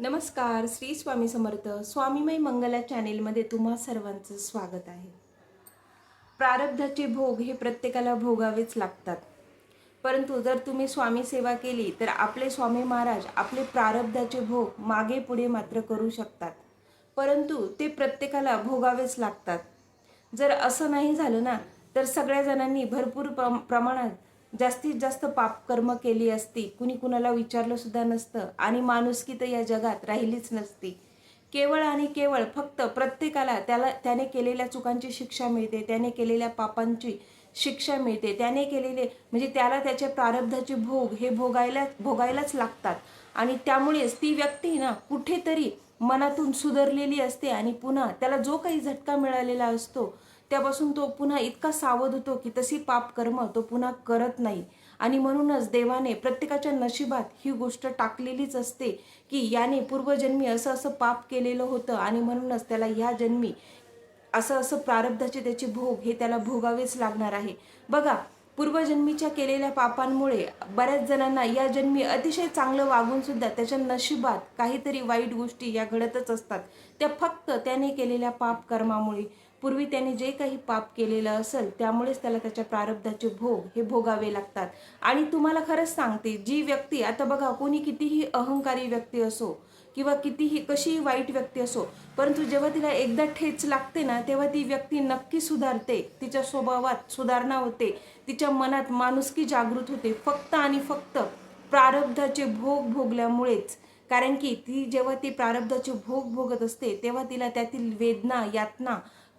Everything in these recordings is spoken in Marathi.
नमस्कार श्री स्वामी समर्थ. स्वामीमय मंगला चॅनेलमध्ये तुम्हा सर्वांचं स्वागत आहे. प्रारब्धाचे भोग हे प्रत्येकाला भोगावेच लागतात. परंतु जर तुम्ही स्वामी सेवा केली तर आपले स्वामी महाराज आपले प्रारब्धाचे भोग मागे पुढे मात्र करू शकतात. परंतु ते प्रत्येकाला भोगावेच लागतात. जर असं नाही झालं ना तर सगळ्या जणांनी भरपूर प्रमाणात जास्तीत जास्त पापकर्म केली असती कुणी कुणाला विचारलं सुद्धा नसतं आणि माणुसकी तर या जगात राहिलीच नसती. केवळ आणि केवळ फक्त प्रत्येकाला त्याला त्याने केलेल्या चुकांची शिक्षा मिळते त्याने केलेल्या पापांची शिक्षा मिळते त्याने केलेले म्हणजे त्याला त्याच्या प्रारब्धाचे भोग हे भोगायला भोगायलाच लागतात. आणि त्यामुळेच ती व्यक्ती ना कुठेतरी मनातून सुधारलेली असते आणि पुन्हा त्याला जो काही झटका मिळालेला असतो त्यापासून तो पुन्हा इतका सावध होतो की तशी पाप कर्म तो पुन्हा करत नाही. आणि म्हणूनच देवाने प्रत्येकाच्या नशिबात ही गोष्ट टाकलेलीच असते की याने पूर्वजन्मी असं असं पाप केलेलं होतं आणि म्हणूनच त्याला ह्या जन्मी असं असं प्रारब्धाचे त्याचे भोग हे त्याला भोगावेच लागणार आहे. बघा पूर्वजन्मीच्या केलेल्या पापांमुळे बऱ्याच जणांना या जन्मी अतिशय चांगलं वागून सुद्धा त्याच्या नशिबात काहीतरी वाईट गोष्टी या घडतच असतात. त्या फक्त त्याने केलेल्या पाप कर्मामुळे. पूर्वी त्याने जे काही पाप केलेलं असेल त्यामुळेच त्याला त्याच्या प्रारब्धाचे भोग हे भोगावे लागतात. आणि तुम्हाला खरंच सांगते जी व्यक्ती आता बघा कोणी कितीही अहंकारी व्यक्ती असो किंवा कितीही कशीही वाईट व्यक्ती असो परंतु जेव्हा तिला एकदा ठेच लागते ना तेव्हा ती व्यक्ती नक्की सुधारते. तिच्या स्वभावात सुधारणा होते. तिच्या मनात माणुसकी जागृत होते. फक्त आणि फक्त प्रारब्धाचे भोग भोगल्यामुळेच. कारण की ती जेव्हा ती प्रारब्धाचे भोग भोगत असते तेव्हा तिला त्यातील वेदना यातना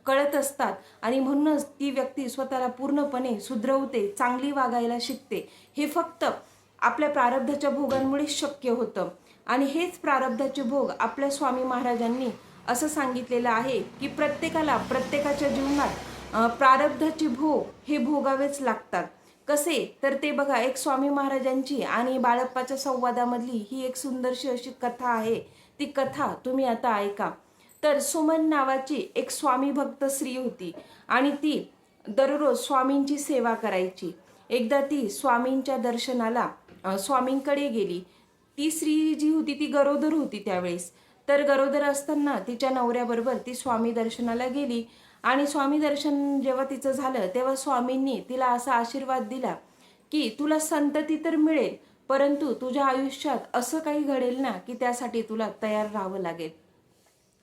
कळत असतात. आणि म्हणूनच ती व्यक्ती स्वतःला पूर्णपणे सुधरवते चांगली वागायला शिकते. हे फक्त आपल्या प्रारब्धाच्या भोगांमुळे शक्य होतं. आणि हेच प्रारब्धाचे भोग आपल्या स्वामी महाराजांनी असं सांगितलेलं आहे की प्रत्येकाला प्रत्येकाच्या जीवनात प्रारब्धाचे भोग हे भोगावेच लागतात. कसे? तर ते बघा एक स्वामी महाराजांची आणि बाळप्पाच्या संवादामधली ही एक सुंदरशी अशी कथा आहे. ती कथा तुम्ही आता ऐका. तर सुमन नावाची एक स्वामी भक्त स्त्री होती आणि ती दररोज स्वामींची सेवा करायची. एकदा ती स्वामींच्या दर्शनाला स्वामींकडे गेली. ती स्त्री जी होती ती गरोदर होती त्यावेळेस. तर गरोदर असताना तिच्या नवऱ्याबरोबर ती स्वामी दर्शनाला गेली आणि स्वामी दर्शन जेव्हा तिचं झालं तेव्हा स्वामींनी तिला असा आशीर्वाद दिला की तुला संतती तर मिळेल परंतु तुझ्या आयुष्यात असं काही घडेल ना की त्यासाठी तुला तयार राहावं लागेल.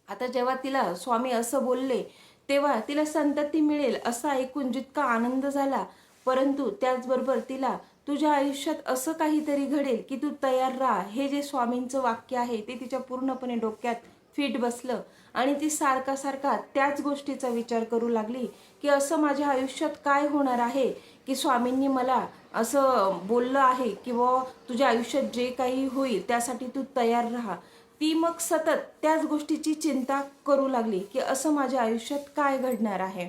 आता जेव्हा तिला स्वामी असं बोलले तेव्हा तिला संतती मिळेल असं ऐकून जितका आनंद झाला. परंतु त्याचबरोबर तिला तुझ्या आयुष्यात असं काहीतरी घडेल की तू तयार राहा. हे जे स्वामींचं वाक्य आहे ते तिच्या पूर्णपणे डोक्यात फिट बसलं आणि ती सारखा सारखा त्याच गोष्टीचा विचार करू लागली की असं माझ्या आयुष्यात काय होणार आहे की स्वामींनी मला असं बोललं आहे की बुवा तुझ्या आयुष्यात जे काही होईल त्यासाठी तू तयार राहा. ती मग सतत त्याच गोष्टीची चिंता करू लागली की असं माझ्या आयुष्यात काय घडणार आहे?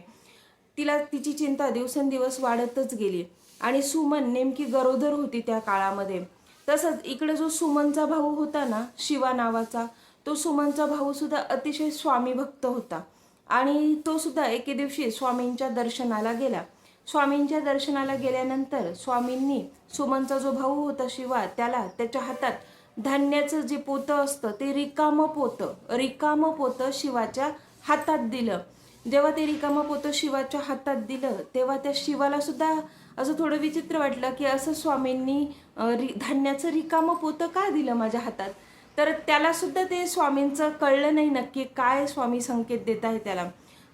तिला तिची चिंता दिवसेंदिवस वाढतच गेली. आणि सुमन नेमकी गरोदर होती त्या काळामध्ये. तसंच इकडे जो सुमनचा भाऊ होता ना शिवा नावाचा तो सुमनचा भाऊसुद्धा अतिशय स्वामीभक्त होता. आणि तो सुद्धा एके दिवशी स्वामींच्या दर्शनाला गेला. स्वामींच्या दर्शनाला गेल्यानंतर स्वामींनी सुमनचा जो भाऊ होता शिवा त्याला त्याच्या हातात धान्याचं जे पोतं असतं ते रिकामं पोतं. रिकामं पोतं शिवाच्या हातात दिलं. जेव्हा ते रिकामं पोतं शिवाच्या हातात दिलं तेव्हा त्या शिवाला सुद्धा असं थोडं विचित्र वाटलं की असं स्वामींनी रि धान्याचं रिकामं पोतं का दिलं माझ्या हातात? तर त्यालासुद्धा ते स्वामींचं कळलं नाही नक्की काय स्वामी संकेत देत आहे त्याला.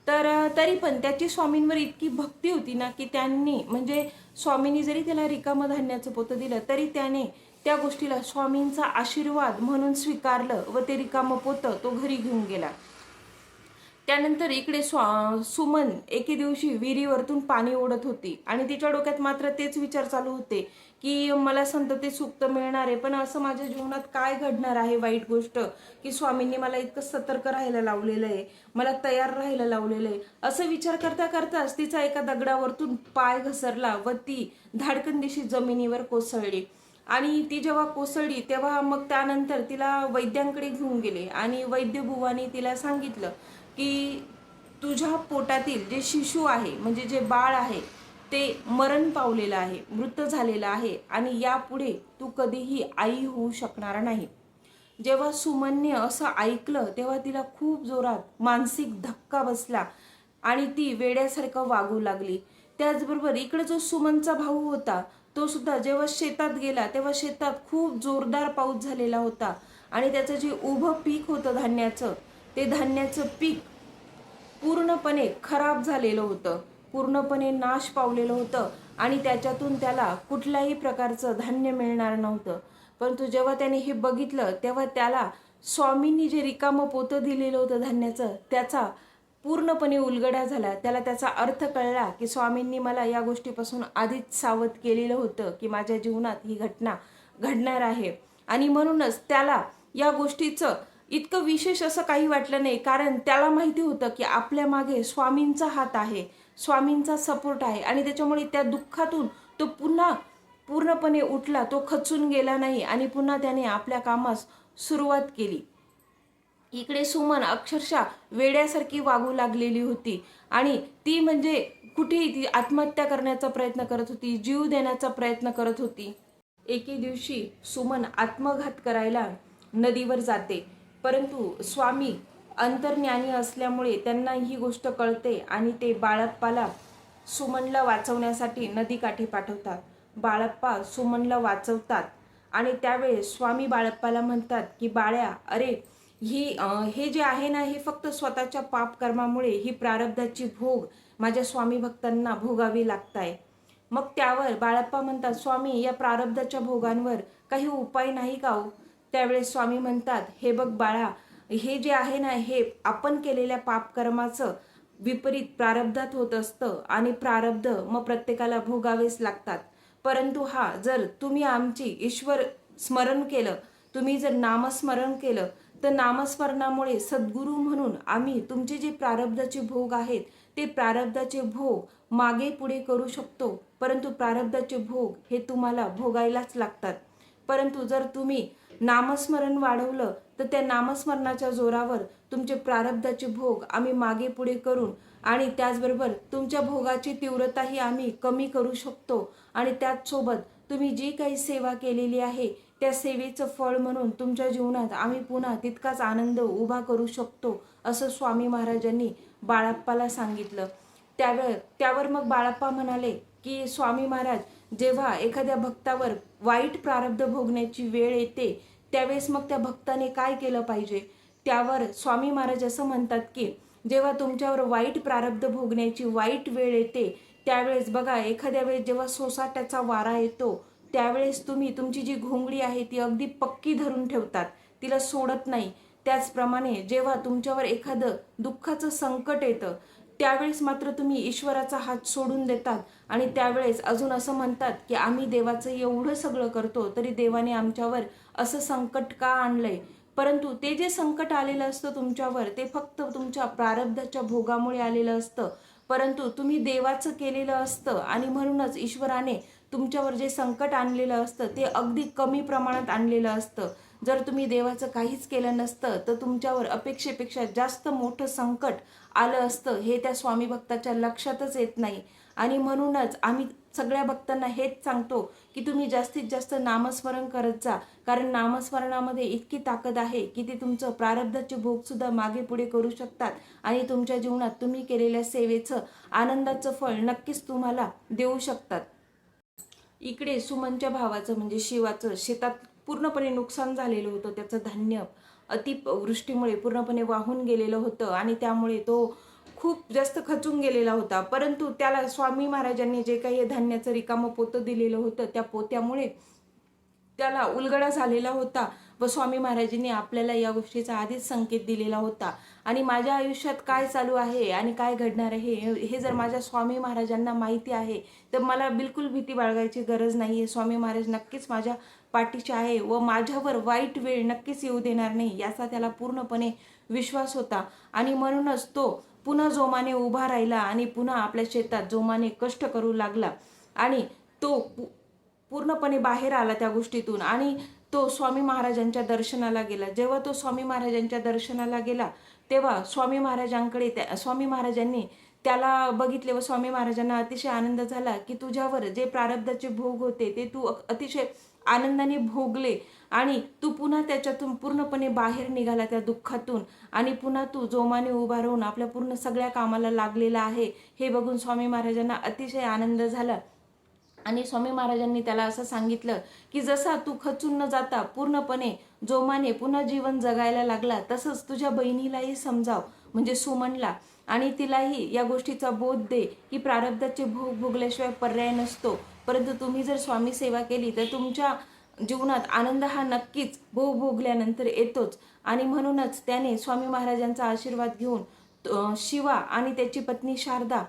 तर तरी पण त्याची स्वामींवर इतकी भक्ती होती ना की त्यांनी म्हणजे स्वामींनी जरी त्याला रिकामं धान्याचं पोतं दिलं तरी त्याने त्या गोष्टीला स्वामींचा आशीर्वाद म्हणून स्वीकारलं व ते रिकामं पोतं तो घरी घेऊन गेला. त्यानंतर इकडे स्वा सुमन एके दिवशी विहिरीवरतून पाणी ओढत होती आणि तिच्या डोक्यात मात्र तेच विचार चालू होते की मला संतती सुक्त मिळणार आहे पण असं माझ्या जीवनात काय घडणार आहे वाईट गोष्ट की स्वामींनी मला इतकं सतर्क राहायला लावलेलं आहे मला तयार राहायला लावलेलं आहे? असं विचार करता करताच तिचा एका दगडावरतून पाय घसरला व ती धाडकन दिशी जमिनीवर कोसळली. आणि ती जेव्हा कोसळली तेव्हा मग त्यानंतर तिला वैद्यांकडे घेऊन गेले आणि वैद्यबुवानी तिला सांगितलं की तुझ्या पोटातील जे शिशु आहे म्हणजे जे बाळ आहे ते मरण पावलेलं आहे मृत झालेलं आहे आणि यापुढे तू कधीही आई होऊ शकणार नाही. जेव्हा सुमनने असं ऐकलं तेव्हा तिला खूप जोरात मानसिक धक्का बसला आणि ती वेड्यासारखं वागू लागली. त्याचबरोबर इकडे जो सुमनचा भाऊ होता तो सुद्धा जेव्हा शेतात गेला तेव्हा शेतात खूप जोरदार पाऊस झालेला होता. आणि त्याचं जे उभं पीक होतं धान्याचं ते धान्याचं पीक पूर्णपणे खराब झालेलं होतं. पूर्णपणे नाश पावलेलं होतं आणि त्याच्यातून त्याला कुठल्याही प्रकारचं धान्य मिळणार नव्हतं. परंतु जेव्हा त्याने हे बघितलं तेव्हा त्याला स्वामींनी जे रिकामं पोतं दिलेलं होतं धान्याचं त्याचा पूर्णपणे उलगडा झाला. त्याला त्याचा अर्थ कळला की स्वामींनी मला या गोष्टीपासून आधीच सावध केलेलं होतं की माझ्या जीवनात ही घटना घडणार आहे. आणि म्हणूनच त्याला या गोष्टीचं इतकं विशेष असं काही वाटलं नाही. कारण त्याला माहिती होतं की आपल्या मागे स्वामींचा हात आहे. स्वामींचा सपोर्ट आहे. आणि त्याच्यामुळे त्या दुःखातून तो पुन्हा पूर्णपणे उठला. तो खचून गेला नाही. आणि पुन्हा त्याने आपल्या कामास सुरुवात केली. इकडे सुमन अक्षरशः वेड्यासारखी वागू लागलेली होती. आणि ती म्हणजे कुठेही ती आत्महत्या करण्याचा प्रयत्न करत होती जीव देण्याचा प्रयत्न करत होती. एके दिवशी सुमन आत्मघात करायला नदीवर जाते. परंतु स्वामी अंतर्ज्ञानी असल्यामुळे त्यांना ही गोष्ट कळते आणि ते बाळप्पाला सुमनला वाचवण्यासाठी नदीकाठी पाठवतात. बाळप्पा सुमनला वाचवतात आणि त्यावेळेस स्वामी बाळप्पाला म्हणतात की बाळ्या अरे ही हे जे आहे ना हे फक्त स्वतःच्या पाप कर्मामुळे ही प्रारब्धाची भोग माझ्या स्वामी भक्तांना भोगावी लागताय. मग त्यावर बाळप्पा म्हणतात स्वामी या प्रारब्धाच्या भोगांवर काही उपाय नाही का हो? त्यावेळेस स्वामी म्हणतात हे बघ बाळा हे जे आहे ना हे आपण केलेल्या पापकर्माचं विपरीत प्रारब्धात होत असतं आणि प्रारब्ध मग प्रत्येकाला भोगावेच लागतात. परंतु हा जर तुम्ही आमची ईश्वर स्मरण केलं तुम्ही जर नामस्मरण केलं तर नामस्मरणामुळे सद्गुरू म्हणून आम्ही तुमचे जे प्रारब्धाचे भोग आहेत ते प्रारब्धाचे भोग मागे पुढे करू शकतो. परंतु प्रारब्धाचे भोग हे तुम्हाला भोगायलाच लागतात. परंतु जर तुम्ही नामस्मरण वाढवलं तर त्या नामस्मरणाच्या जोरावर तुमचे प्रारब्धाचे भोग आम्ही मागे पुढे करून आणि त्याचबरोबर तुमच्या भोगाची तीव्रताही आम्ही कमी करू शकतो. आणि त्याचसोबत तुम्ही जी काही सेवा केलेली आहे त्या सेवेचं फळ म्हणून तुमच्या जीवनात आम्ही पुन्हा तितकाच आनंद उभा करू शकतो असं स्वामी महाराजांनी बाळाप्पाला सांगितलं. त्यावेळ त्यावर मग बाळाप्पा म्हणाले की स्वामी महाराज जेव्हा एखाद्या भक्तावर वाईट प्रारब्ध भोगण्याची वेळ येते त्यावेळेस मग त्या भक्ताने काय केलं पाहिजे? त्यावर स्वामी महाराज असं म्हणतात की जेव्हा तुमच्यावर वाईट प्रारब्ध भोगण्याची वाईट वेळ येते त्यावेळेस बघा एखाद्या वेळेस जेव्हा सोसाट्याचा वारा येतो त्यावेळेस तुम्ही तुमची जी घोंगडी आहे ती अगदी पक्की धरून ठेवतात. तिला सोडत नाही. त्याचप्रमाणे जेव्हा तुमच्यावर एखादं दुःखाचं संकट येतं त्यावेळेस मात्र तुम्ही ईश्वराचा हात सोडून देतात आणि त्यावेळेस अजून असं म्हणतात की आम्ही देवाचं एवढं सगळं करतो तरी देवाने आमच्यावर असं संकट का आणलंय? परंतु ते जे संकट आलेलं असतं तुमच्यावर ते फक्त तुमच्या प्रारब्धाच्या भोगामुळे आलेलं असतं. परंतु तुम्ही देवाचं केलेलं असतं आणि म्हणूनच ईश्वराने तुमच्यावर जे संकट आणलेलं असतं ते अगदी कमी प्रमाणात आणलेलं असतं. जर तुम्ही देवाचं काहीच केलं नसतं तर तुमच्यावर अपेक्षेपेक्षा जास्त मोठं संकट आलं असतं हे त्या स्वामी भक्ताच्या लक्षातच येत नाही. आणि म्हणूनच आम्ही सगळ्या भक्तांना हेच सांगतो की तुम्ही जास्तीत जास्त नामस्मरण करत जा. कारण नामस्मरणामध्ये इतकी ताकद आहे की ते तुमचं प्रारब्धाचे भोगसुद्धा मागे पुढे करू शकतात. आणि तुमच्या जीवनात तुम्ही केलेल्या सेवेचं आनंदाचं फळ नक्कीच तुम्हाला देऊ शकतात. इकडे सुमनच्या भावाचं म्हणजे शिवाचं शेतात पूर्णपणे नुकसान झालेलं होतं त्याचं धान्य अतिवृष्टीमुळे पूर्णपणे वाहून गेलेलं होतं आणि त्यामुळे तो खूप जास्त खचून गेलेला होता. परंतु त्याला स्वामी महाराजांनी जे काही हे धान्याचं रिकामं पोतं दिलेलं होतं त्या पोत्यामुळे त्याला उलगडा झालेला होता. व स्वामी महाराजांनी आपल्याला या गोष्टीचा आधीच संकेत दिलेला होता. आणि माझ्या आयुष्यात काय चालू आहे आणि काय घडणार आहे हे जर माझ्या स्वामी महाराजांना माहिती आहे तर मला बिलकुल भीती बाळगायची गरज नाही आहे. स्वामी महाराज नक्कीच माझ्या पाठीचे आहे व माझ्यावर वाईट वेळ नक्कीच येऊ देणार नाही याचा त्याला पूर्णपणे विश्वास होता. आणि म्हणूनच तो पुन्हा जोमाने उभा राहिला आणि पुन्हा आपल्या शेतात जोमाने कष्ट करू लागला. आणि तो पूर्णपणे बाहेर आला त्या गोष्टीतून. आणि तो स्वामी महाराजांच्या दर्शनाला गेला. जेव्हा तो स्वामी महाराजांच्या दर्शनाला गेला तेव्हा स्वामी महाराजांकडे त्या स्वामी महाराजांनी त्याला बघितले व स्वामी महाराजांना अतिशय आनंद झाला की तुझ्यावर जे प्रारब्धाचे भोग होते ते तू अतिशय आनंदाने भोगले आणि तू पुन्हा त्याच्यातून पूर्णपणे बाहेर निघाला त्या दुःखातून आणि पुन्हा तू जोमाने उभा राहून आपल्या पूर्ण सगळ्या कामाला लागलेला आहे हे बघून स्वामी महाराजांना अतिशय आनंद झाला. आणि स्वामी महाराजांनी त्याला असं सांगितलं की जसा तू खचून न जाता पूर्णपणे जोमाने पुन्हा जीवन जगायला लागला तसंच तुझ्या बहिणीलाही समजाव म्हणजे सुमनला. आणि तिलाही या गोष्टीचा बोध दे की प्रारब्धाचे भोग भोगल्याशिवाय पर्याय नसतो. परंतु तुम्ही जर स्वामी सेवा केली तर तुमच्या जीवनात आनंद हा नक्कीच भोग भोगल्यानंतर येतोच. आणि म्हणूनच त्याने स्वामी महाराजांचा आशीर्वाद घेऊन शिवा आणि त्याची पत्नी शारदा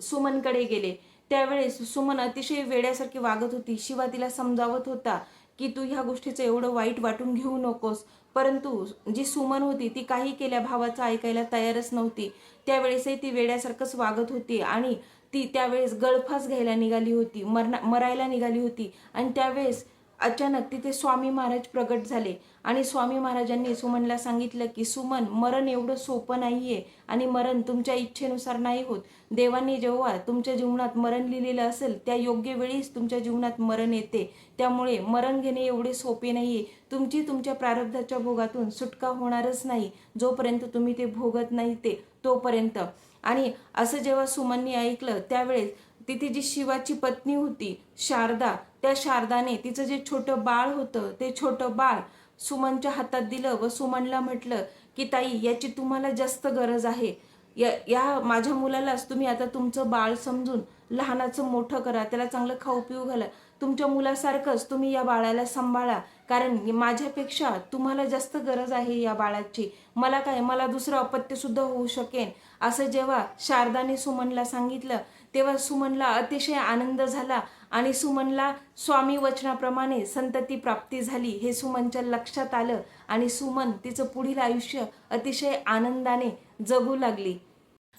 सुमनकडे गेले. त्यावेळेस सुमन अतिशय वेड्यासारखी वागत होती. शिवा तिला समजावत होता की तू ह्या गोष्टीचं एवढं वाईट वाटून घेऊ नकोस. परंतु जी सुमन होती ती काही केल्या भावाचं ऐकायला तयारच नव्हती. त्यावेळेसही ती वेड्यासारखंच वागत होती आणि ती त्यावेळेस गळफास घ्यायला निघाली होती. मरणा मरायला निघाली होती. आणि त्यावेळेस अचानक तिथे स्वामी महाराज प्रगट झाले. आणि स्वामी महाराजांनी सुमनला सांगितलं की सुमन मरण एवढं सोपं नाही आहे आणि मरण तुमच्या इच्छेनुसार नाही होत. देवाने जेव्हा तुमच्या जीवनात मरण लिहिलेलं असेल त्या योग्य वेळीच तुमच्या जीवनात मरण येते. त्यामुळे मरण घेणे एवढे सोपे नाहीये. तुमची तुमच्या प्रारब्धाच्या भोगातून सुटका होणारच नाही. जोपर्यंत तुम्ही ते भोगत नाही ते तोपर्यंत. आणि असं जेव्हा सुमनने ऐकलं त्यावेळेस तिथे जी शिवाची पत्नी होती शारदा त्या शारदाने तिचं जे छोटं बाळ होतं ते छोटं बाळ सुमनच्या हातात दिलं व सुमनला म्हटलं की ताई याची तुम्हाला जास्त गरज आहे. या या माझ्या मुलालाच तुम्ही आता तुमचं बाळ समजून लहानाचं मोठं करा त्याला चांगलं खाऊ पिऊ घाला. तुमच्या मुलासारखंच तुम्ही या बाळाला सांभाळा. कारण माझ्यापेक्षा तुम्हाला जास्त गरज आहे या बाळाची. मला काय मला दुसरं अपत्यसुद्धा होऊ शकेन. असं जेव्हा शारदाने सुमनला सांगितलं तेव्हा सुमनला अतिशय आनंद झाला आणि सुमनला स्वामी वचनाप्रमाणे संतती प्राप्ती झाली हे सुमनच्या लक्षात आलं आणि सुमन तिचं पुढील आयुष्य अतिशय आनंदाने जगू लागली.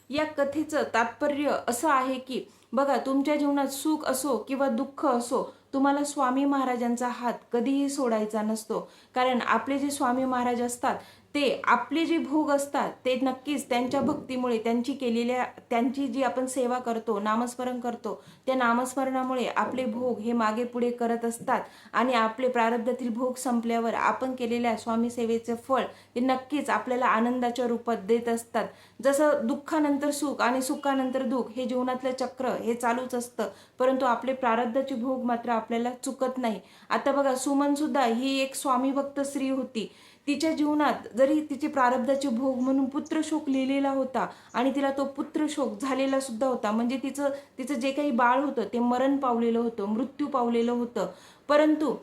या कथेचं तात्पर्य असं आहे की बघा तुमच्या जीवनात सुख असो किंवा दुःख असो तुम्हाला स्वामी महाराजांचा हात कधीही सोडायचा नसतो. कारण आपले जे स्वामी महाराज असतात ते आपले जे भोग असतात ते नक्कीच त्यांच्या भक्तीमुळे त्यांची केलेल्या त्यांची जी आपण सेवा करतो नामस्मरण करतो त्या नामस्मरणामुळे आपले भोग हे मागे पुढे करत असतात आणि आपले प्रारब्धातील भोग संपल्यावर आपण केलेल्या स्वामी सेवेचे फळ हे नक्कीच आपल्याला आनंदाच्या रूपात देत असतात. जसं दुःखानंतर सुख आणि सुखानंतर दुःख हे जीवनातलं चक्र हे चालूच असतं परंतु आपले प्रारब्धाचे भोग मात्र आपल्याला चुकत नाही. आता बघा सुमनसुद्धा ही एक स्वामी भक्त स्त्री होती. तिच्या जीवनात जरी तिचे प्रारब्धाचे भोग म्हणून पुत्रशोक लिहिलेला होता आणि तिला तो पुत्रशोक झालेला सुद्धा होता. म्हणजे तिचं तिचं जे काही बाळ होतं ते मरण पावलेलं होतं मृत्यू पावलेलं होतं. परंतु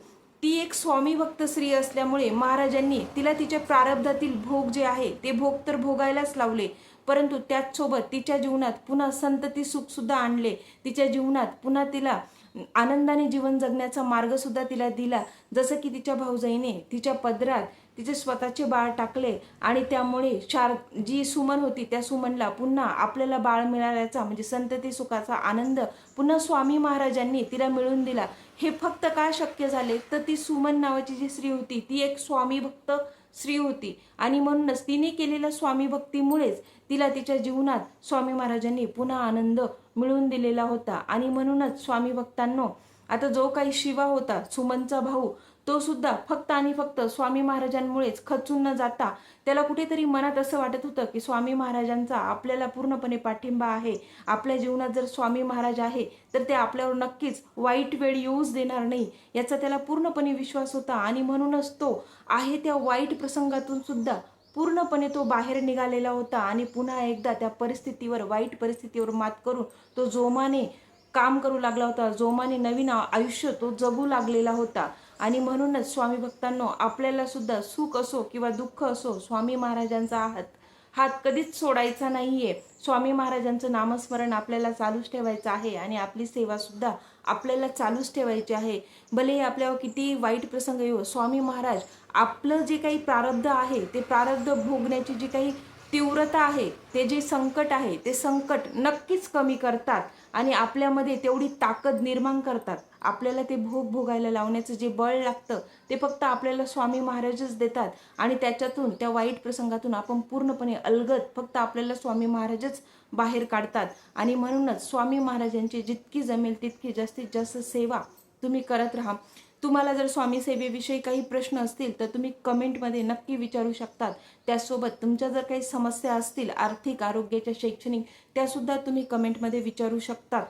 ती एक स्वामी भक्त स्त्री असल्यामुळे महाराजांनी तिला तिच्या प्रारब्धातील भोग जे आहे ते भोग तर भोगायलाच लावले. परंतु त्याचसोबत तिच्या जीवनात पुन्हा संतती सुखसुद्धा आणले. तिच्या जीवनात पुन्हा तिला आनंदाने जीवन जगण्याचा मार्गसुद्धा तिला दिला. जसं की तिच्या भाऊजाईने तिच्या पदरात तिचे स्वतःचे बाळ टाकले आणि त्यामुळे शार जी सुमन होती त्या सुमनला पुन्हा आपल्याला बाळ मिळाल्याचा म्हणजे संतती सुखाचा आनंद पुन्हा स्वामी महाराजांनी तिला मिळून दिला. हे फक्त काय शक्य झाले? तर ती सुमन नावाची जी स्त्री होती ती एक स्वामी भक्त स्त्री होती. आणि म्हणूनच तिने केलेल्या स्वामी भक्तीमुळेच तिला तिच्या जीवनात स्वामी महाराजांनी पुन्हा आनंद मिळवून दिलेला होता. आणि म्हणूनच स्वामी भक्तांनो आता जो काही शिवा होता सुमनचा भाऊ तो सुद्धा फक्त आणि फक्त स्वामी महाराजांमुळेच खचून न जाता त्याला कुठेतरी मनात असं वाटत होतं की स्वामी महाराजांचा आपल्याला पूर्णपणे पाठिंबा आहे. आपल्या जीवनात जर स्वामी महाराज आहे तर ते आपल्यावर नक्कीच वाईट वेळ येऊच देणार नाही याचा त्याला पूर्णपणे विश्वास होता. आणि म्हणूनच तो आहे त्या वाईट प्रसंगातून सुद्धा पूर्णपणे तो बाहेर निघालेला होता. आणि पुन्हा एकदा त्या परिस्थितीवर वाईट परिस्थितीवर मात करून तो जोमाने काम करू लागला होता. जोमाने नवीन आयुष्य तो जगू लागलेला होता. आणि म्हणूनच स्वामी भक्तांनो आपल्याला सुद्धा सुख असो किंवा दुःख असो स्वामी महाराजांचा हात हात कधीच सोडायचा नाही आहे स्वामी महाराजांचं नामस्मरण आपल्याला चालूच ठेवायचं आहे आणि आपली सेवासुद्धा आपल्याला चालूच ठेवायची आहे. भले आपल्यावर किती वाईट प्रसंग येऊ स्वामी महाराज आपलं जे काही प्रारब्ध आहे ते प्रारब्ध भोगण्याची जी काही तीव्रता आहे ते जे संकट आहे ते संकट नक्कीच कमी करतात आणि आपल्यामध्ये तेवढी ताकद निर्माण करतात. आपल्याला ते भोग भोगायला लावण्याचं जे बळ लागतं ते फक्त आपल्याला स्वामी महाराजच देतात आणि त्याच्यातून त्या वाईट प्रसंगातून आपण पूर्णपणे अलगद फक्त आपल्याला स्वामी महाराजच बाहेर काढतात. आणि म्हणूनच स्वामी महाराजांची जितकी जमेल तितकी जास्तीत जास्त सेवा तुम्ही करत राहा. तुम्हाला जर स्वामी सेवेविषयी काही प्रश्न असतील तर तुम्ही कमेंटमध्ये नक्की विचारू शकतात. त्यासोबत तुमच्या जर काही समस्या असतील आर्थिक आरोग्याच्या शैक्षणिक त्यासुद्धा तुम्ही कमेंटमध्ये विचारू शकतात.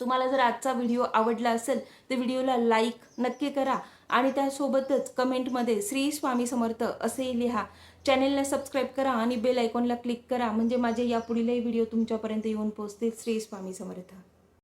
तुम्हाला जर आजचा व्हिडिओ आवडला असेल तर व्हिडिओला लाईक नक्की करा आणि त्यासोबतच कमेंटमध्ये श्री स्वामी समर्थ असेही लिहा. चॅनेलला सबस्क्राईब करा आणि बेल आयकॉनला क्लिक करा म्हणजे माझे यापुढीलही व्हिडिओ तुमच्यापर्यंत येऊन पोहोचतील. श्री स्वामी समर्थ.